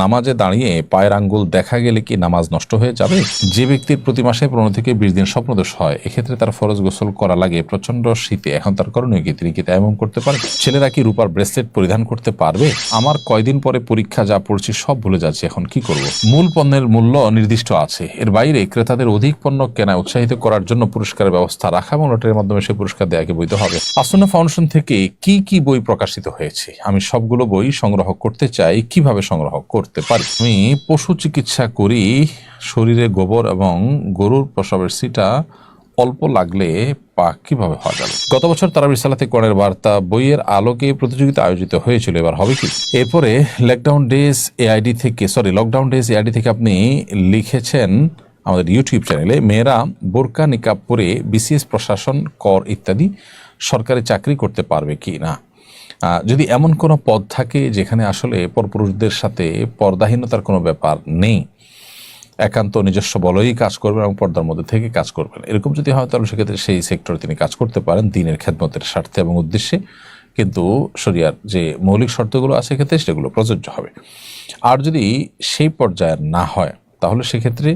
নামাজে দাঁড়িয়ে পায়ের আঙ্গুল দেখা গেলে কি নামাজ নষ্ট হয়ে যাবে? যে ব্যক্তির প্রতি মাসে পনেরো থেকে বিশ দিন স্বপ্নদোষ হয়, এক্ষেত্রে তার ফরজ গোসল করা লাগে। প্রচণ্ড শীতে, এখন তার করণীয় কি? তিনি কি এমন করতে পারে ছেলেরা কি রূপার ব্রেসলেট পরিধান করতে পারবে? আমার কয়দিন পরে পরীক্ষা যা পড়ছি সব ভুলে যাচ্ছে, এখন কি করব? মূল পণ্যের মূল্য নির্দিষ্ট আছে। এর বাইরে ক্রেতাদের অধিক পণ্য কেনায় উৎসাহিত করার জন্য পুরস্কারের ব্যবস্থা রাখা এবং লটারির মাধ্যমে সেই পুরস্কার দেওয়াকে বৈধ হবে। আসন্ন ফাউন্ডেশন থেকে কি কি বই প্রকাশিত হয়েছে? আমি সবগুলো বই সংগ্রহ করতে চাই। কীভাবে সংগ্রহ করতে পারি। আমি পশু চিকিৎসা করি, শরীরে গোবর এবং গরুর প্রসবের সিটা অল্প লাগলে পা কীভাবে হওয়া যাবে? গত বছর তারাবির সালাতে কোরআনের বার্তা বইয়ের আলোকে প্রতিযোগিতা আয়োজিত হয়েছিল। এবার হবে কি? এরপরে লকডাউন ডেজ এআইডি থেকে সরি লকডাউন ডেজ এআইডি থেকে আপনি লিখেছেন আমাদের ইউটিউব চ্যানেলে মেয়েরা বোরকা নিকাব পরে বিসিএস প্রশাসন কর ইত্যাদি সরকারি চাকরি করতে পারবে কি না? যদি এমন কোনো পদ থাকে যেখানে আসলে পরপুরুষদের সাথে পর্দাহীনতার কোনো ব্যাপার নেই, একান্ত নিজস্ব বলই কাজ করবেন এবং পর্দার মধ্যে থেকে কাজ করবেন। এরকম যদি হয়, তাহলে সেক্ষেত্রে সেই সেক্টরে তিনি কাজ করতে পারেন দিনের খেদমতের স্বার্থে এবং উদ্দেশ্যে। কিন্তু শরিয়ার যে মৌলিক শর্তগুলো আছে, সেক্ষেত্রে সেগুলো প্রযোজ্য হবে। আর যদি সেই পর্যায়ের না হয় তাহলে সেক্ষেত্রে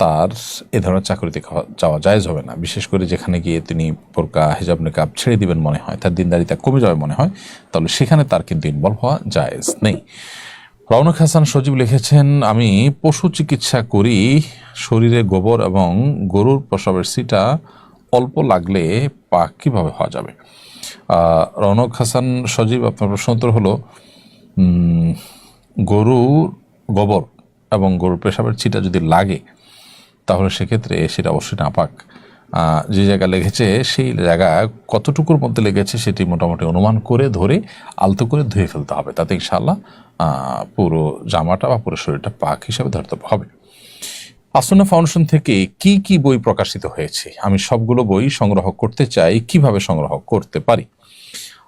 তার এ ধরনের চাকরিতে যাওয়া জায়েজ হবে না। বিশেষ করে যেখানে গিয়ে তিনি পোরকা হিজাব, নিকাব ছেড়ে দিবেন মনে হয়, তার দিনদারিতা কমে যাবে মনে হয়, তাহলে সেখানে তার কিন্তু ইনভলভ হওয়া জায়েজ নেই। রওনক হাসান সজীব লিখেছেন, আমি পশু চিকিৎসা করি, শরীরে গোবর এবং গরুর প্রসবের সিটা অল্প লাগলে পা কীভাবে হওয়া যাবে? রওনক হাসান সজীব, আপনার প্রশ্ন উত্তর হলো গরুর গোবর এবং গরুর পেশাবের ছিটা যদি লাগে, তাহলে সেক্ষেত্রে সেটা অবশ্যই নাপাক। যে জায়গা লেগেছে, সেই জায়গা কতটুকুর মধ্যে লেগেছে সেটি মোটামুটি অনুমান করে ধরে, আলতো করে ধুয়ে ফেলতে হবে। তাতে ইনশাল্লাহ পুরো জামাটা বা পুরো শরীরটা পাক হিসাবে ধরতে হবে। আসনা ফাউন্ডেশন থেকে কি কি বই প্রকাশিত হয়েছে? আমি সবগুলো বই সংগ্রহ করতে চাই, কীভাবে সংগ্রহ করতে পারি?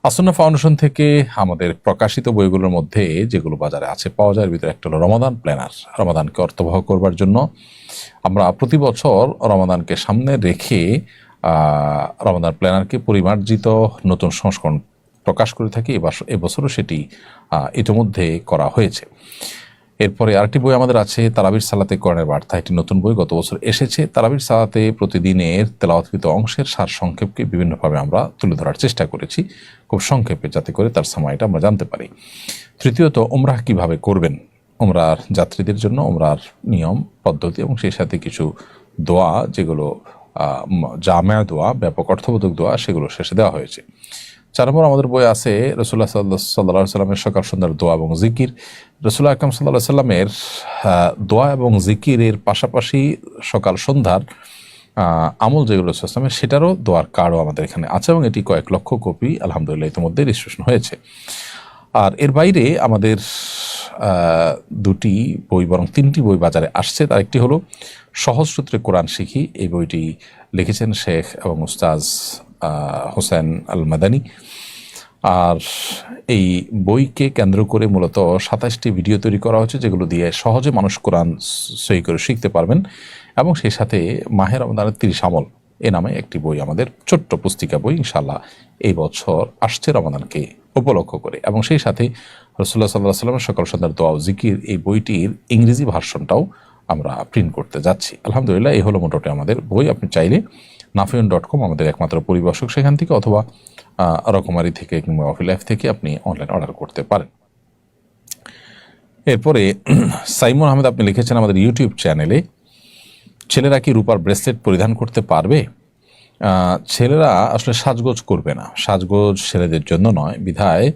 আসন্ন ফাউন্ডেশন থেকে আমাদের প্রকাশিত বইগুলোর মধ্যে যেগুলো বাজারে আছে পাওয়া যায় ভিতরে একটা হলো রমাদান প্ল্যানার। রমাদানকে অর্থবহ করবার জন্য আমরা প্রতি বছর রমাদানকে সামনে রেখে রমাদান প্ল্যানারকে পরিমার্জিত নতুন সংস্করণ প্রকাশ করে থাকি। এবার, এবছরও সেটি ইতিমধ্যে করা হয়েছে। এরপরে আরেকটি বই আমাদের আছে তারাবির সালাতে কোরআনের বার্তা। একটি নতুন বই গত বছর এসেছে। তারাবির সালাতে প্রতিদিনের তেলাওয়াতকৃত অংশের সার সংক্ষেপকে বিভিন্নভাবে আমরা তুলে ধরার চেষ্টা করেছি, খুব সংক্ষেপে, যাতে করে তার সময়টা আমরা জানতে পারি। তৃতীয়ত ওমরাহ কীভাবে করবেন? ওমরার যাত্রীদের জন্য ওমরার নিয়ম, পদ্ধতি এবং সেই সাথে কিছু দোয়া, যেগুলো জামেয়া দোয়া, ব্যাপক অর্থবোধক দোয়া, সেগুলো শেষে দেওয়া হয়েছে। চার নম্বর আমাদের বই আছে রসুল্লাহ সাল্লাহ সাল্লামের সকাল সন্ধ্যার দোয়া এবং জিকির। রসুল্লাহ আকরম সাল্লাহ সাল্লামের দোয়া এবং জিকিরের পাশাপাশি সকাল সন্ধ্যার আমল যেগুলো রসুলামের সেটারও দোয়ার কার্ডও আমাদের এখানে আছে এবং এটি কয়েক লক্ষ কপি আলহামদুলিল্লাহ ইতিমধ্যে রেজিস্ট্রেশন হয়েছে। আর এর বাইরে আমাদের দুটি বই বরং তিনটি বই বাজারে আসছে। তার একটি হলো সহজ সূত্রে কোরআন শিখি, এই বইটি লিখেছেন শেখ এবং উস্তাজ হোসেন আল মাদানি আর এই বইকে কেন্দ্র করে মূলত সাতাশটি ভিডিও তৈরি করা হচ্ছে যেগুলো দিয়ে সহজে মানুষ কোরআন সই করে শিখতে পারবেন। এবং সেই সাথে মাহের রমদানের তিরিশ আমল, এ নামে একটি বই, আমাদের ছোট্ট পুস্তিকা বই ইনশাল্লাহ এই বছর আসছে রমাদানকে উপলক্ষ করে। এবং সেই সাথে রসুল্লাহ সাল্লাহ সাল্লামের সকাল সন্ধ্যার দোয়া জিকির, এই বইটির ইংরেজি ভার্সনটাও আমরা প্রিন্ট করতে যাচ্ছি। আলহামদুলিল্লাহ, এই হলো মোটামুটি আমাদের বই। আপনি চাইলে নাফিয়ন ডট কম আমাদের একমাত্র পরিবেশক সেখান থেকে অথবা রকমারি থেকে কিংবা অফি লাইফ থেকে আপনি অনলাইন অর্ডার করতে পারেন। এরপরে, সাইমন আহমেদ, আপনি লিখেছেন আমাদের ইউটিউব চ্যানেলে ছেলেরা কি রূপার ব্রেসলেট পরিধান করতে পারবে? ছেলেরা আসলে সাজগোজ করবে না। সাজগোজ ছেলেদের জন্য নয়। বিধায়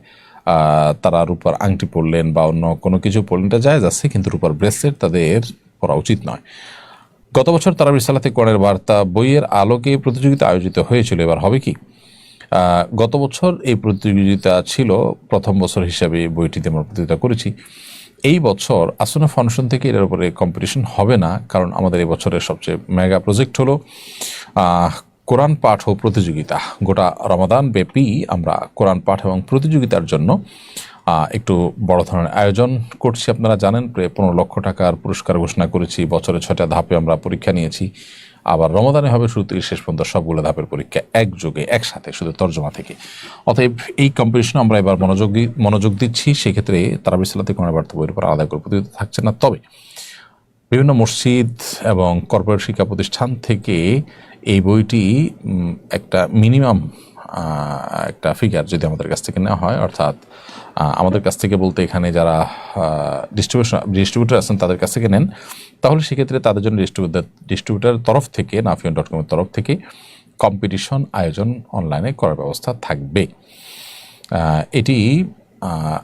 তারা রূপার আংটি পরলেন বা অন্য কোনো কিছু পরলেন, এটা যায় যাচ্ছে কিন্তু রূপার ব্রেসলেট তাদের পরা উচিত নয়। গত বছর তারা রিসালাতে কোরআনের বার্তা বইয়ের আলোকে প্রতিযোগিতা আয়োজিত হয়েছিল। এবার হবে কি? গত বছর এই প্রতিযোগিতা ছিল প্রথম বছর হিসাবে বইটিতে আমরা প্রতিযোগিতা করেছি। এই বছর আসনা ফাউন্ডেশন থেকে এর উপরে কম্পিটিশন হবে না, কারণ আমাদের এই বছরের সবচেয়ে মেগা প্রজেক্ট হলো কোরআন পাঠ ও প্রতিযোগিতা। গোটা রমাদান ব্যাপী আমরা কোরআন পাঠ এবং প্রতিযোগিতার জন্য একটু বড় ধরনের আয়োজন করছি। আপনারা জানেন, প্রায় পনেরো লক্ষ টাকার পুরস্কার ঘোষণা করেছি। বছরে ছয়টা ধাপে আমরা পরীক্ষা নিয়েছি। আবার রমদানে হবে শুরু থেকে শেষ পর্যন্ত সবগুলো ধাপের পরীক্ষা একযোগে, একসাথে, শুধু তর্জমা থেকে। অতএব এই কম্পিটিশনে আমরা এবার মনোযোগ মনোযোগ দিচ্ছি। সেক্ষেত্রে তারা বিশালাতে কোনো বার্তা বইয়ের উপর আলাদা করে প্রতিযোগিতা থাকছে না। তবে বিভিন্ন মসজিদ এবং কর্পোরেট শিক্ষা প্রতিষ্ঠান থেকে এই বইটি একটা মিনিমাম একটা ফিগার যদি আমাদের কাছ থেকে নেওয়া হয়, অর্থাৎ আমাদের কাছ থেকে বলতে এখানে যারা ডিস্ট্রিবিউশন ডিস্ট্রিবিউটার আছেন তাদের কাছ থেকে নেন। তাহলে সেক্ষেত্রে তাদের জন্য ডিস্ট্রিবিউটার ডিস্ট্রিবিউটার তরফ থেকে নাফিয়ন ডট কমের তরফ থেকে কম্পিটিশন আয়োজন অনলাইনে করার ব্যবস্থা থাকবে। এটি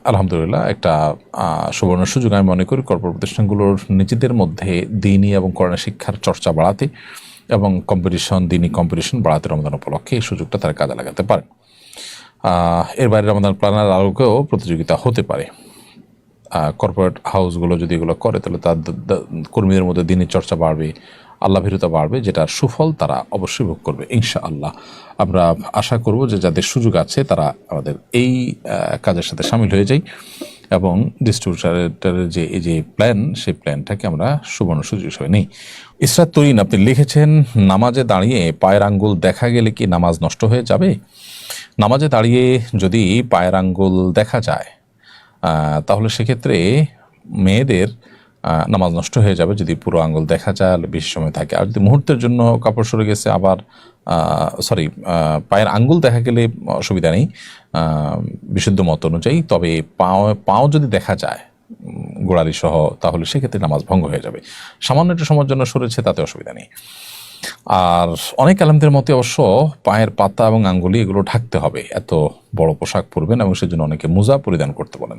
আলহামদুলিল্লাহ একটা সুবর্ণ সুযোগ। আমি মনে করি কর্পোরেট প্রতিষ্ঠানগুলোর নিজেদের মধ্যে দিনই এবং করোনা শিক্ষার চর্চা বাড়াতে এবং কম্পিটিশন দিনই কম্পিটিশন বাড়াতে রমজান উপলক্ষে এই সুযোগটা তারা কাজে লাগাতে পারে। আহ, এর বাইরে রমজান প্ল্যানার আলোকেও প্রতিযোগিতা হতে পারে। কর্পোরেট হাউসগুলো যদি এগুলো করে, তাহলে তার কর্মীদের মধ্যে দিনের চর্চা বাড়বে আল্লাহ ভীরতা বাড়বে যেটার সুফল তারা অবশ্যই ভোগ করবে ইনশা আল্লাহ আমরা আশা করব যে যাদের সুযোগ আছে, তারা আমাদের এই কাজের সাথে সামিল হয়ে যাই এবং ডিস্ট্রিবিউটারের যে, এই যে প্ল্যান সেই প্ল্যানটাকে আমরা সুবর্ণ সুযোগ হিসেবে নিই। ইসরাত তরিন, আপনি লিখেছেন, নামাজে দাঁড়িয়ে পায়ের আঙ্গুল দেখা গেলে কি নামাজ নষ্ট হয়ে যাবে? নামাজে দাঁড়িয়ে যদি পায়ের আঙ্গুল দেখা যায় তাহলে সেক্ষেত্রে মেয়েদের নামাজ নষ্ট হয়ে যাবে যদি পুরো আঙ্গুল দেখা যায়, বেশি সময় থাকে। আর যদি মুহূর্তের জন্য কাপড় সরে গেছে, আবার সরি পায়ের আঙ্গুল দেখা গেলে অসুবিধা নেই বিশুদ্ধ মত অনুযায়ী। তবে পাও পাও যদি দেখা যায় গোড়ালি সহ তাহলে সেক্ষেত্রে নামাজ ভঙ্গ হয়ে যাবে। সামান্য একটু সময়ের জন্য সরেছে, তাতে অসুবিধা নেই। আর অনেক আলেমদের মতে অবশ্য পায়ের পাতা এবং আঙ্গুলি এগুলো ঢাকতে হবে। এত বড় পোশাক পরবেন এবং সেজন্য অনেকে মোজা পরিধান করতে বলেন।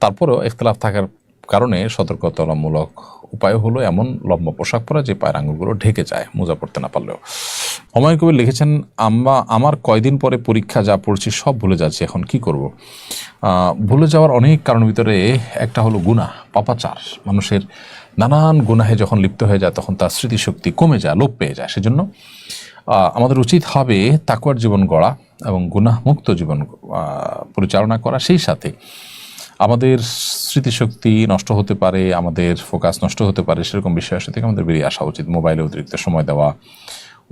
তারপরেও ইখতলাফ থাকার কারণে সতর্কতামূলক উপায় হলো এমন লম্বা পোশাক পরা যে পায়ের আঙ্গুলগুলো ঢেকে যায়, মোজা পড়তে না পারলেও। হুমায়ুন কবির লিখেছেন আমরা আমার কয়দিন পরে পরীক্ষা যা পড়ছি সব ভুলে যাচ্ছি, এখন কি করব? ভুলে যাওয়ার অনেক কারণ ভিতরে একটা হলো গুনাহ, পাপাচার। মানুষের নানান গুনাহে যখন লিপ্ত হয়ে যায়, তখন তার স্মৃতিশক্তি কমে যায়, লোপ পেয়ে যায়। সেজন্য আমাদের উচিত হবে তাকুয়ার জীবন গড়া এবং গুনাহ মুক্ত জীবন পরিচালনা করা। সেই সাথে আমাদের স্মৃতিশক্তি নষ্ট হতে পারে, আমাদের ফোকাস নষ্ট হতে পারে, সেরকম বিষয়ের সাথে আমাদের বেরিয়ে আসা উচিত। মোবাইলে অতিরিক্ত সময় দেওয়া,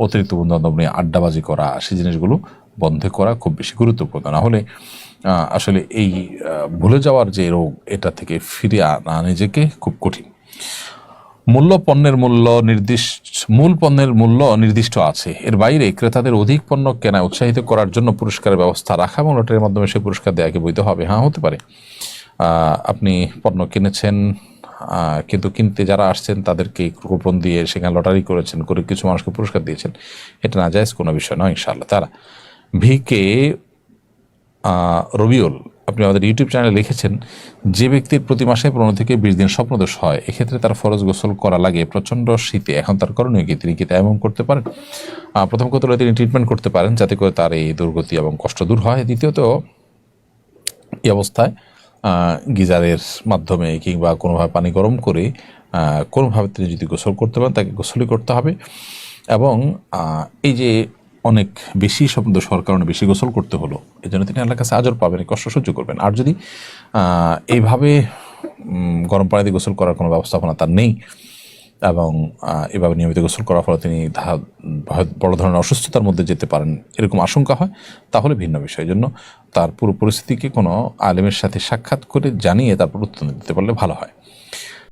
অতিরিক্ত বন্ধু বান্ধব নিয়ে আড্ডাবাজি করা, সেই জিনিসগুলো বন্ধ করা খুব বেশি গুরুত্বপূর্ণ। না হলে আসলে এই ভুলে যাওয়ার যে রোগ, এটা থেকে ফিরে আনা নিজেকে খুব কঠিন। মূল্য পণ্যের মূল্য নির্দিষ্ট, মূল পণ্যের মূল্য নির্দিষ্ট আছে। এর বাইরে ক্রেতাদের অধিক পণ্য কেনায় উৎসাহিত করার জন্য পুরস্কারের ব্যবস্থা রাখা এবং লটারির মাধ্যমে সেই পুরস্কার দেওয়াকে বৈধ হবে। হ্যাঁ হতে পারে। আপনি পণ্য কিনেছেন কিন্তু কিনতে যারা আসছেন, তাদেরকে কুপন দিয়ে সেখানে লটারি করেছেন, করে কিছু মানুষকে পুরস্কার দিয়েছেন, এটা না যায় কোনো বিষয় নয় ইনশাআল্লাহ। তারা ভিকে রবিউল আপনি আমাদের ইউটিউব চ্যানেলে লিখেছেন, যে ব্যক্তির প্রতি মাসে পনেরো থেকে বিশ দিন স্বপ্নদোষ হয়, এক্ষেত্রে তার ফরজ গোসল করা লাগে। প্রচণ্ড শীতে, এখন তার করণীয় কি? তিনি কি এমন করতে পারেন? প্রথম কথা তিনি ট্রিটমেন্ট করতে পারেন যাতে করে তার এই দুর্গতি এবং কষ্ট দূর হয়। দ্বিতীয়ত, এই অবস্থায় গিজারের মাধ্যমে কিংবা কোনোভাবে পানি গরম করে কোনোভাবে তিনি যদি গোসল করতে পারেন, তাকে গোসলই করতে হবে। এবং এই যে অনেক বেশি শব্দ হওয়ার কারণে বেশি গোসল করতে হলো। এই জন্য তিনি আল্লাহর কাছে আজর পাবেন কষ্ট সহ্য করবেন। আর যদি এইভাবে গরম পানি দিয়ে গোসল করার কোনো ব্যবস্থাপনা তার নেই এবং এভাবে নিয়মিত গোসল করার ফলে তিনি বড় ধরনের অসুস্থতার মধ্যে যেতে পারেন, এরকম আশঙ্কা হয়, তাহলে ভিন্ন বিষয়। জন্য তার পুরো পরিস্থিতিকে কোনো আলেমের সাথে সাক্ষাৎ করে জানিয়ে তারপর উত্তর দিতে পারলে ভালো হয়।